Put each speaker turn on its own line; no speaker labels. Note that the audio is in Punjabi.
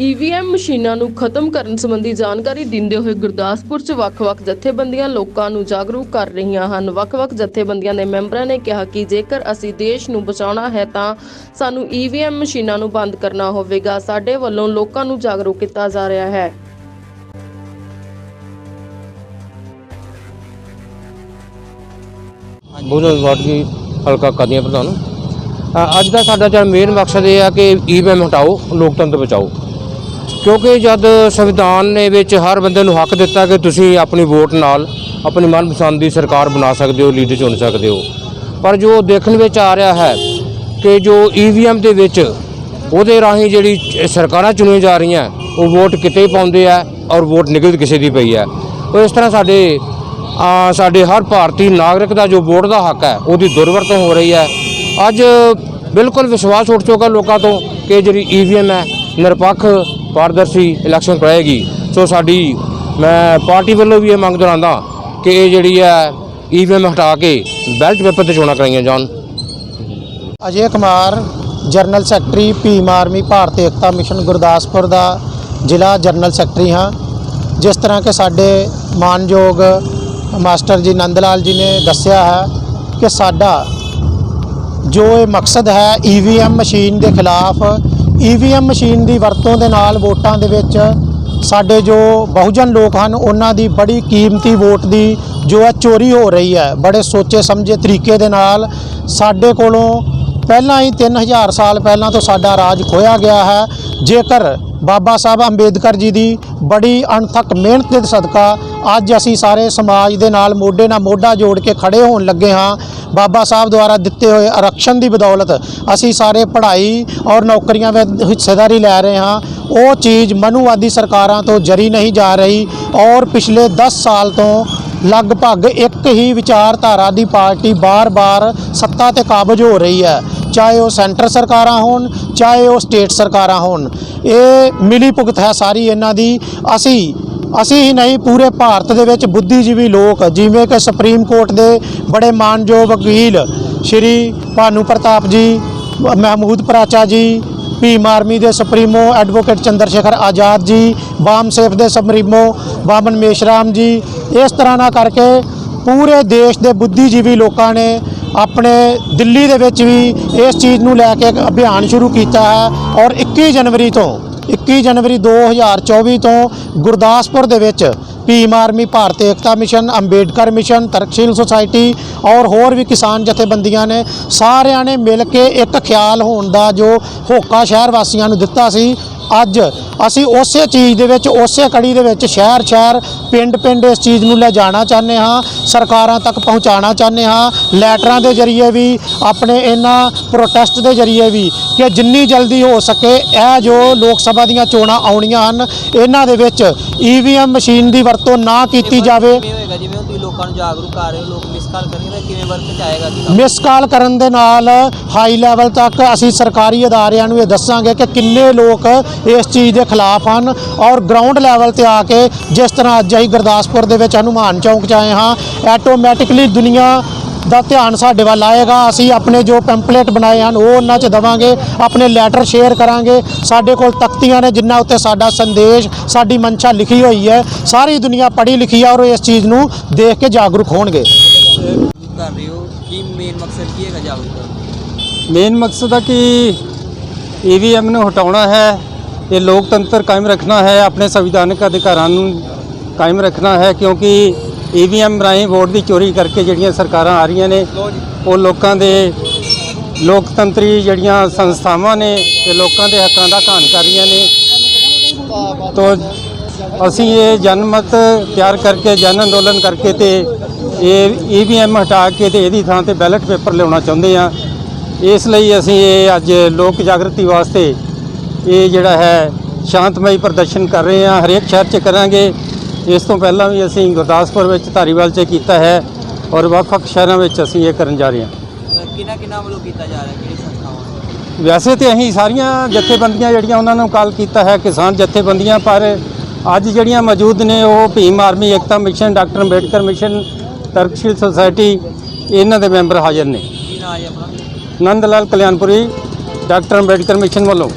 ਈਵੀਐਮ ਮਸ਼ੀਨਾਂ ਨੂੰ ਖਤਮ ਕਰਨ ਸੰਬੰਧੀ ਜਾਣਕਾਰੀ ਦਿੰਦੇ ਹੋਏ ਗੁਰਦਾਸਪੁਰ 'ਚ ਵੱਖ-ਵੱਖ ਜਥੇਬੰਦੀਆਂ ਲੋਕਾਂ ਨੂੰ ਜਾਗਰੂਕ ਕਰ ਰਹੀਆਂ ਹਨ। ਵੱਖ-ਵੱਖ ਜਥੇਬੰਦੀਆਂ ਦੇ ਮੈਂਬਰਾਂ ਨੇ ਕਿਹਾ ਕਿ ਜੇਕਰ ਅਸੀਂ ਦੇਸ਼ ਨੂੰ ਬਚਾਉਣਾ ਹੈ ਤਾਂ ਸਾਨੂੰ ਈਵੀਐਮ ਮਸ਼ੀਨਾਂ ਨੂੰ ਬੰਦ ਕਰਨਾ ਹੋਵੇਗਾ। ਸਾਡੇ ਵੱਲੋਂ ਲੋਕਾਂ ਨੂੰ ਜਾਗਰੂਕ ਕੀਤਾ ਜਾ ਰਿਹਾ ਹੈ।
ਬਹੁਜਨ ਵਾਰਡ ਦੀ ਹਲਕਾ ਕਰਦੀਆਂ ਪ੍ਰਧਾਨ। ਅੱਜ ਦਾ ਸਾਡਾ ਜਿਹੜਾ ਮੇਨ ਮਕਸਦ ਇਹ ਆ ਕਿ ਈਵੀਐਮ ਹਟਾਓ, ਲੋਕਤੰਤਰ ਬਚਾਓ। ਕਿਉਂਕਿ ਜਦ ਸੰਵਿਧਾਨ ਨੇ ਵਿੱਚ ਹਰ ਬੰਦੇ ਨੂੰ ਹੱਕ ਦਿੱਤਾ ਕਿ ਤੁਸੀਂ ਆਪਣੀ ਵੋਟ ਨਾਲ ਆਪਣੀ ਮਨਪਸੰਦ ਦੀ ਸਰਕਾਰ ਬਣਾ ਸਕਦੇ ਹੋ, ਲੀਡਰ ਚੁਣ ਸਕਦੇ ਹੋ। ਪਰ ਜੋ ਦੇਖਣ ਵਿੱਚ ਆ ਰਿਹਾ ਹੈ ਕਿ ਜੋ ਈਵੀਐਮ ਦੇ ਵਿੱਚ ਉਹਦੇ ਰਾਹੀਂ ਜਿਹੜੀ ਸਰਕਾਰਾਂ ਚੁਣੀਆਂ ਜਾ ਰਹੀਆਂ, ਉਹ ਵੋਟ ਕਿਤੇ ਪਾਉਂਦੇ ਆ ਔਰ ਵੋਟ ਨਿਕਲ ਕਿਸੇ ਦੀ ਪਈ ਹੈ। ਉਹ ਇਸ ਤਰ੍ਹਾਂ ਸਾਡੇ ਸਾਡੇ ਹਰ ਭਾਰਤੀ ਨਾਗਰਿਕ ਦਾ ਜੋ ਵੋਟ ਦਾ ਹੱਕ ਹੈ, ਉਹਦੀ ਦੁਰਵਰਤੋਂ ਹੋ ਰਹੀ ਹੈ। ਅੱਜ ਬਿਲਕੁਲ ਵਿਸ਼ਵਾਸ ਉੱਠ ਚੁੱਕਾ ਲੋਕਾਂ ਤੋਂ ਕਿ ਜਿਹੜੀ ਈਵੀਐਮ ਹੈ, ਨਿਰਪੱਖ ਪਾਰਦਰਸ਼ੀ ਇਲੈਕਸ਼ਨ ਕਰਾਏਗੀ ਸੋ ਸਾਡੀ, ਮੈਂ ਪਾਰਟੀ ਵੱਲੋਂ ਵੀ ਇਹ ਮੰਗ ਦੁਹਰਾਉਂਦਾ ਕਿ ਇਹ ਜਿਹੜੀ ਹੈ ਈਵੀਐਮ ਹਟਾ ਕੇ ਬੈਲਟ ਪੇਪਰ ਤੇ ਚੋਣਾਂ ਕਰਾਈਆਂ ਜਾਣ।
Ajay Kumar, general secretary Bhim army Bharat Ekta mission Gurdaspur ਦਾ ਜ਼ਿਲ੍ਹਾ ਜਨਰਲ ਸੈਕਟਰੀ ਹਾਂ। ਜਿਸ ਤਰ੍ਹਾਂ ਕਿ ਸਾਡੇ ਮਾਨਯੋਗ ਮਾਸਟਰ ਜੀ ਨੰਦ ਲਾਲ ਜੀ ਨੇ ਦੱਸਿਆ ਹੈ ਕਿ ਸਾਡਾ ਜੋ ਇਹ ਮਕਸਦ ਹੈ ਈਵੀਐਮ ਮਸ਼ੀਨ ਦੇ ਖਿਲਾਫ ਈਵੀਐਮ ਮਸ਼ੀਨ ਦੀ ਵਰਤੋਂ ਦੇ ਨਾਲ ਵੋਟਾਂ ਦੇ ਵਿੱਚ ਸਾਡੇ ਜੋ ਬਹੁਜਨ ਲੋਕ ਹਨ, ਉਹਨਾਂ ਦੀ ਬੜੀ ਕੀਮਤੀ ਵੋਟ ਦੀ ਜੋ ਹੈ ਚੋਰੀ ਹੋ ਰਹੀ ਹੈ, ਬੜੇ ਸੋਚੇ ਸਮਝੇ ਤਰੀਕੇ ਦੇ ਨਾਲ ਸਾਡੇ ਕੋਲੋਂ ਪਹਿਲਾਂ ਹੀ 3000 ਸਾਲ ਪਹਿਲਾਂ ਤੋਂ ਸਾਡਾ ਰਾਜ ਖੋਇਆ ਗਿਆ ਹੈ। ਜੇਕਰ ਬਾਬਾ ਸਾਹਿਬ ਅੰਬੇਦਕਰ ਜੀ ਦੀ ਬੜੀ ਅਣਥੱਕ ਮਿਹਨਤ ਦੇ ਸਦਕਾ ਅੱਜ ਅਸੀਂ ਸਾਰੇ ਸਮਾਜ ਦੇ ਨਾਲ ਮੋਢੇ ਨਾਲ ਮੋਢਾ ਜੋੜ ਕੇ ਖੜੇ ਹੋਣ ਲੱਗੇ ਹਾਂ, ਬਾਬਾ ਸਾਹਿਬ ਦੁਆਰਾ ਦਿੱਤੇ ਹੋਏ ਆਰਕਸ਼ਣ ਦੀ ਬਦੌਲਤ ਅਸੀਂ ਸਾਰੇ ਪੜ੍ਹਾਈ ਔਰ ਨੌਕਰੀਆਂ ਵਿੱਚ ਹਿੱਸੇਦਾਰੀ ਲੈ ਰਹੇ ਹਾਂ। ਉਹ ਚੀਜ਼ ਮਨੂਵਾਦੀ ਸਰਕਾਰਾਂ ਤੋਂ ਜਰੀ ਨਹੀਂ ਜਾ ਰਹੀ ਔਰ ਪਿਛਲੇ 10 ਸਾਲ ਤੋਂ ਲਗਭਗ ਇੱਕ ਹੀ ਵਿਚਾਰਧਾਰਾ ਦੀ ਪਾਰਟੀ ਬਾਰ-ਬਾਰ ਸੱਤਾ ਤੇ ਕਾਬਜ ਹੋ ਰਹੀ ਹੈ, ਚਾਹੇ ਉਹ ਸੈਂਟਰ ਸਰਕਾਰਾਂ ਹੋਣ, ਚਾਹੇ ਉਹ ਸਟੇਟ ਸਰਕਾਰਾਂ ਹੋਣ। ਇਹ ਮਿਲੀ ਭੁਗਤ ਹੈ ਸਾਰੀ ਇਹਨਾਂ ਦੀ। ਅਸੀਂ ਅਸੀਂ ਹੀ ਨਹੀਂ, ਪੂਰੇ ਭਾਰਤ ਦੇ ਵਿੱਚ ਬੁੱਧੀਜੀਵੀ ਲੋਕ, ਜਿਵੇਂ ਕਿ ਸੁਪਰੀਮ ਕੋਰਟ ਦੇ ਬੜੇ ਮਾਨਯੋਗ ਵਕੀਲ ਸ਼੍ਰੀ ਭਾਨੂ ਪ੍ਰਤਾਪ ਜੀ, ਮਹਿਮੂਦ ਪਰਾਚਾ ਜੀ ਭੀਮ ਆਰਮੀ ਦੇ supremo advocate Chandra Shekhar Azad ji BAMCEF ਦੇ ਸੁਪਰੀਮੋ ਬਾਮਨ ਮੇਸ਼ਰਾਮ ਜੀ, ਇਸ ਤਰ੍ਹਾਂ ਨਾਲ ਕਰਕੇ ਪੂਰੇ ਦੇਸ਼ ਦੇ ਬੁੱਧੀਜੀਵੀ ਲੋਕਾਂ ਨੇ ਆਪਣੇ ਦਿੱਲੀ ਦੇ ਵਿੱਚ ਵੀ ਇਸ ਚੀਜ਼ ਨੂੰ ਲੈ ਕੇ ਇੱਕ ਅਭਿਆਨ ਸ਼ੁਰੂ ਕੀਤਾ ਹੈ ਔਰ 21 ਜਨਵਰੀ ਤੋਂ 21 ਜਨਵਰੀ 2024 ਤੋਂ ਗੁਰਦਾਸਪੁਰ ਦੇ ਵਿੱਚ Bhim army Bharat Ekta mission, Ambedkar mission, Tarksheel society ਔਰ ਹੋਰ ਵੀ ਕਿਸਾਨ ਜਥੇਬੰਦੀਆਂ ਨੇ ਸਾਰਿਆਂ ਨੇ ਮਿਲ ਕੇ ਇੱਕ ਖਿਆਲ ਹੋਣ ਦਾ ਜੋ ਹੋਕਾ ਸ਼ਹਿਰ ਵਾਸੀਆਂ ਨੂੰ ਦਿੱਤਾ ਸੀ। ਅੱਜ ਅਸੀਂ ਉਸੇ ਚੀਜ਼ ਦੇ ਵਿੱਚ, ਉਸੇ ਕੜੀ ਦੇ ਵਿੱਚ ਸ਼ਹਿਰ ਸ਼ਹਿਰ, ਪਿੰਡ ਪਿੰਡ ਇਸ ਚੀਜ਼ ਨੂੰ ਲੈ ਜਾਣਾ ਚਾਹੁੰਦੇ ਹਾਂ, ਸਰਕਾਰਾਂ ਤੱਕ ਪਹੁੰਚਾਉਣਾ ਚਾਹੁੰਦੇ ਹਾਂ, ਲੈਟਰਾਂ ਦੇ ਜ਼ਰੀਏ ਵੀ, ਆਪਣੇ ਇਹਨਾਂ ਪ੍ਰੋਟੈਸਟ ਦੇ ਜ਼ਰੀਏ ਵੀ ਕਿ ਜਿੰਨੀ ਜਲਦੀ ਹੋ ਸਕੇ ਇਹ ਜੋ ਲੋਕ ਸਭਾ ਦੀਆਂ ਚੋਣਾਂ ਆਉਣੀਆਂ ਹਨ, ਇਹਨਾਂ ਦੇ ਵਿੱਚ ਈਵੀਐਮ ਮਸ਼ੀਨ ਦੀ ਵਰਤੋਂ ਨਾ ਕੀਤੀ ਜਾਵੇ।
ਕਿਵੇਂ ਜਿਵੇਂ ਹੁਣ ਤੁਸੀਂ ਲੋਕਾਂ ਨੂੰ ਜਾਗਰੂਕ ਕਰ ਰਹੇ ਹੋ, ਲੋਕ ਮਿਸ ਕਾਲ ਕਰਨਗੇ ਤਾਂ ਕਿਵੇਂ ਵਰਕ ਚ ਆਏਗਾ ਜੀ
ਮਿਸ ਕਾਲ ਕਰਨ ਦੇ ਨਾਲ ਹਾਈ ਲੈਵਲ ਤੱਕ ਅਸੀਂ ਸਰਕਾਰੀ ਅਦਾਰਿਆਂ ਨੂੰ ਇਹ ਦੱਸਾਂਗੇ ਕਿ ਕਿੰਨੇ ਲੋਕ ਇਸ ਚੀਜ਼ ਦੇ ਖਿਲਾਫ ਹਨ ਔਰ ਗਰਾਊਂਡ ਲੈਵਲ ਤੇ ਆ ਕੇ ਜਿਸ ਤਰ੍ਹਾਂ ਅੱਜ ਅਸੀਂ ਗੁਰਦਾਸਪੁਰ ਦੇ ਵਿੱਚ ਹਨੂਮਾਨ ਚੌਂਕ 'ਚ ਆਏ ਹਾਂ ਆਟੋਮੈਟਿਕਲੀ ਦੁਨੀਆ ਦਾ ਧਿਆਨ ਸਾਡੇ ਵੱਲ ਆਏਗਾ। ਅਸੀਂ ਆਪਣੇ ਜੋ ਪੈਂਪਲੇਟ ਬਣਾਏ ਹਨ, ਉਹ ਉਹਨਾਂ 'ਚ ਦਵਾਂਗੇ। ਆਪਣੇ ਲੈਟਰ ਸ਼ੇਅਰ ਕਰਾਂਗੇ। ਸਾਡੇ ਕੋਲ ਤਖਤੀਆਂ ਨੇ, ਜਿਨ੍ਹਾਂ ਉੱਤੇ ਸਾਡਾ ਸੰਦੇਸ਼, ਸਾਡੀ ਮਨਸ਼ਾ ਲਿਖੀ ਹੋਈ ਹੈ। ਸਾਰੀ ਦੁਨੀਆ ਪੜ੍ਹੀ ਲਿਖੀ ਹੈ ਔਰ ਉਹ ਇਸ ਚੀਜ਼ ਨੂੰ ਦੇਖ ਕੇ ਜਾਗਰੂਕ ਹੋਣਗੇ।
ਕਰ ਰਹੇ ਹੋ ਕੀ ਮੇਨ ਮਕਸਦ ਕੀ ਹੈਗਾ ਜਾਗਰੂਕ ਕਰਨ ਦਾ?
ਮੇਨ ਮਕਸਦ ਹੈ ਕਿ ਈਵੀਐਮ ਨੂੰ ਹਟਾਉਣਾ ਹੈ। ਇਹ ਲੋਕਤੰਤਰ ਕਾਇਮ ਰੱਖਣਾ ਹੈ। ਆਪਣੇ ਸੰਵਿਧਾਨਕ ਅਧਿਕਾਰਾਂ ਨੂੰ ਕਾਇਮ ਰੱਖਣਾ ਹੈ, ਕਿਉਂਕਿ ਈਵੀਐਮ ਰਾਹੀਂ ਵੋਟ ਦੀ ਚੋਰੀ ਕਰਕੇ ਜਿਹੜੀਆਂ ਸਰਕਾਰਾਂ ਆ ਰਹੀਆਂ ਨੇ, ਉਹ ਲੋਕਾਂ ਦੇ ਲੋਕਤੰਤਰੀ ਜਿਹੜੀਆਂ ਸੰਸਥਾਵਾਂ ਨੇ ਤੇ ਲੋਕਾਂ ਦੇ ਹੱਕਾਂ ਦਾ ਘਾਣ ਕਰ ਰਹੀਆਂ ਨੇ। ਤੋ ਅਸੀਂ ਇਹ ਜਨਮਤ ਤਿਆਰ ਕਰਕੇ, ਜਨ ਅੰਦੋਲਨ ਕਰਕੇ ਤੇ ਇਹ ਈਵੀਐਮ ਹਟਾ ਕੇ ਤੇ ਇਹਦੀ ਥਾਂ ਤੇ ਬੈਲਟ ਪੇਪਰ ਲਿਆਉਣਾ ਚਾਹੁੰਦੇ ਆ ਇਸ ਲਈ ਅਸੀਂ ਇਹ ਅੱਜ ਲੋਕ ਜਾਗਰਤੀ ਵਾਸਤੇ ਇਹ ਜਿਹੜਾ ਹੈ ਸ਼ਾਂਤਮਈ ਪ੍ਰਦਰਸ਼ਨ ਕਰ ਰਹੇ ਹਾਂ। ਹਰੇਕ ਸ਼ਹਿਰ 'ਚ ਕਰਾਂਗੇ। ਇਸ ਤੋਂ ਪਹਿਲਾਂ ਵੀ ਅਸੀਂ ਗੁਰਦਾਸਪੁਰ ਵਿੱਚ ਧਾਰੀਵਾਲ 'ਚ ਕੀਤਾ ਹੈ ਔਰ ਵੱਖ-ਵੱਖ ਸ਼ਹਿਰਾਂ ਵਿੱਚ ਅਸੀਂ ਇਹ ਕਰਨ ਜਾ ਰਹੇ ਹਾਂ।
ਕਿਹਨਾਂ ਕਿਹਨਾਂ ਵੱਲੋਂ ਕੀਤਾ ਜਾ ਰਿਹਾ? ਕਿਹੜੀ ਸੰਸਥਾਵਾਂ
ਵੈਸੇ ਤੇ ਅਸੀਂ ਸਾਰੀਆਂ ਜਥੇਬੰਦੀਆਂ ਜਿਹੜੀਆਂ ਉਹਨਾਂ ਨੂੰ ਕਾਲ ਕੀਤਾ ਹੈ ਕਿਸਾਨ ਜਥੇਬੰਦੀਆਂ ਪਰ ਅੱਜ ਜਿਹੜੀਆਂ ਮੌਜੂਦ ਨੇ ਉਹ Bhim army Ekta mission doctor Ambedkar mission Tarksheel society ਇਹਨਾਂ ਦੇ ਮੈਂਬਰ ਹਾਜ਼ਰ ਨੇ।
ਕੀ ਨਾਂ ਹੈ ਆਪਣਾ?
ਨੰਦ ਲਾਲ ਕਲਿਆਣਪੁਰੀ ਡਾਕਟਰ ਅੰਬੇਡਕਰ ਮਿਸ਼ਨ ਵੱਲੋਂ।